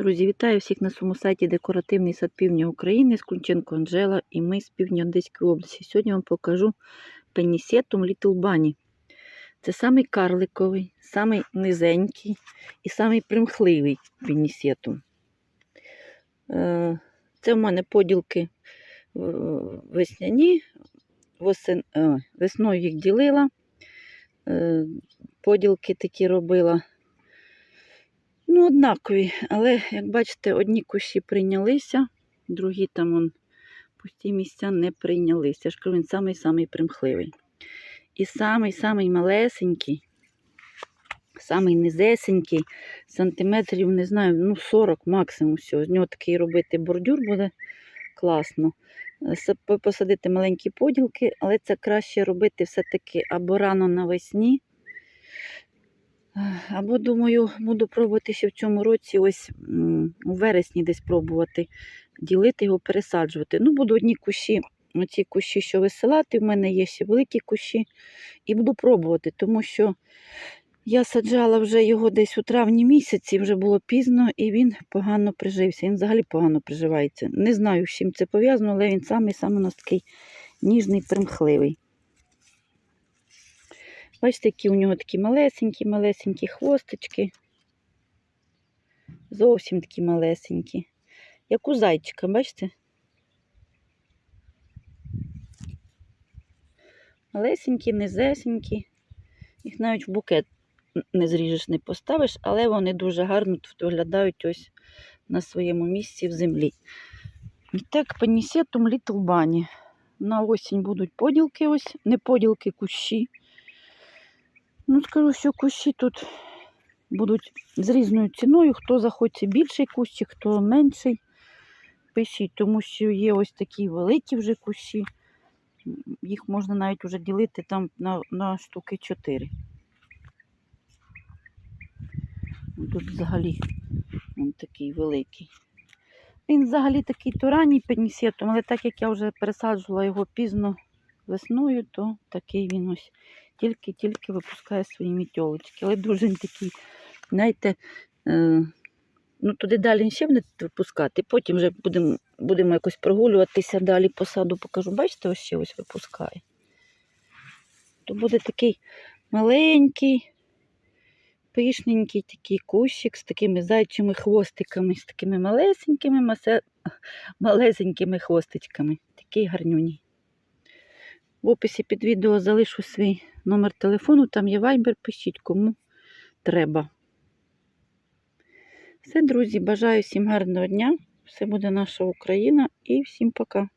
Друзі, вітаю всіх на своєму сайті Декоративний сад Півдня України з Кунченко Анжела і ми з півдня Одеської області. Сьогодні вам покажу пенісетум Little Bunny. Це самий карликовий, самий низенький і самий примхливий пенісетум. Е, Це в мене поділки е, весняні. Восен... е, Весною їх ділила. Поділки такі робила. Однакові, але, як бачите, одні кущі прийнялися, другі там он, пусті місця не прийнялися. Я ж кажу, він самий-самий примхливий. І самий-самий малесенький, самий низесенький, сантиметрів, не знаю, ну 40 максимум всього. З нього такий робити бордюр буде класно. Посадити маленькі поділки, але це краще робити все-таки або рано навесні. Або, думаю, буду пробувати ще в цьому році, ось у вересні десь пробувати ділити його, пересаджувати. Ну, буду одні кущі, оці кущі, що висилати, в мене є ще великі кущі, і буду пробувати, тому що я саджала вже його десь у травні місяці, вже було пізно, і він погано прижився. Він взагалі погано приживається. Не знаю, з чим це пов'язано, але він самий саме у нас такий ніжний, примхливий. Бачите, які у нього такі малесенькі, малесенькі хвостички. Зовсім такі малесенькі. Як у зайчика, бачите? Малесенькі, низесенькі. Їх навіть в букет не зріжеш, не поставиш, але вони дуже гарно тут виглядають ось на своєму місці в землі. І так, панісетум Little Bunny. На осінь будуть поділки, ось, не поділки, кущі. Ну, скажу, що кущі тут будуть з різною ціною. Хто захоче більший кущик, хто менший. Пишіть, тому що є ось такі великі вже кущі. Їх можна навіть вже ділити там на, на штуки 4. Тут взагалі він такий великий. Він взагалі такий то ранній пенісетом, але так як я вже пересаджувала його пізно весною, то такий він ось тільки-тільки випускає свої мітьолочки. Але дуже він такий, знаєте, е, ну туди далі ще буде випускати. Потім вже будемо будемо якось прогулюватися далі по саду покажу. Бачите, ось ще ось випускає. То буде такий маленький, пишненький такий кущик з такими зайчими хвостиками, з такими малесенькими, масе... малесенькими хвостичками. Такий гарнюній. В описі під відео залишу свій номер телефону, там є вайбер, пишіть, кому треба. Все, друзі, бажаю всім гарного дня. Все буде наша Україна і всім пока.